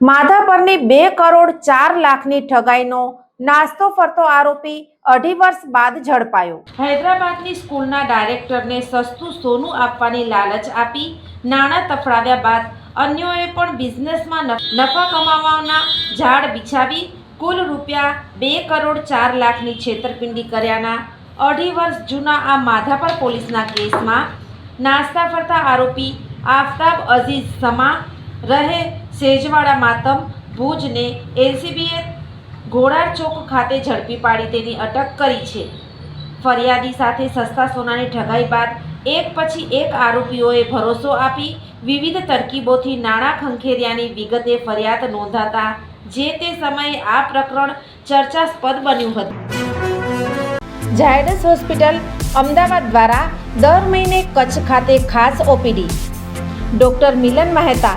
માધાપરની બે કરોડ ચાર લાખની ઠગાઈનો નાસ્તો ફરતો આરોપી અઢી વર્ષ બાદ ઝડપાયો. હૈદરાબાદની સ્કૂલના ડાયરેક્ટરને સસ્તું સોનું આપવાની લાલચ આપી નાણાં તફડાવ્યા બાદ અન્યોએ પણ બિઝનેસમાં નફ- કમાવાના ઝાડ બિછાવી કુલ રૂપિયા બે કરોડ ચાર લાખની છેતરપિંડી કર્યાના અઢી વર્ષ જૂના આ માધાપર પોલીસના કેસમાં નાસ્તા ફરતા આરોપી આફતાબ અઝીઝ સમા રહે સેજવાડા માતમ ભુજને એલસીબીએ ઘોડાર ચોક ખાતે ઝડપી પાડી તેની અટક કરી છે. ફરિયાદી સાથે સસ્તા સોનાની ઠગાઈ બાદ એક પછી એક આરોપીઓએ ભરોસો આપી વિવિધ તરકીબોથી નાણાં ખંખેર્યાની વિગતે ફરિયાદ નોંધાતા જે તે સમયે આ પ્રકરણ ચર્ચાસ્પદ બન્યું હતું. ઝાયડસ હોસ્પિટલ અમદાવાદ દ્વારા દર મહિને કચ્છ ખાતે ખાસ OPD. Doctor Milan Mehta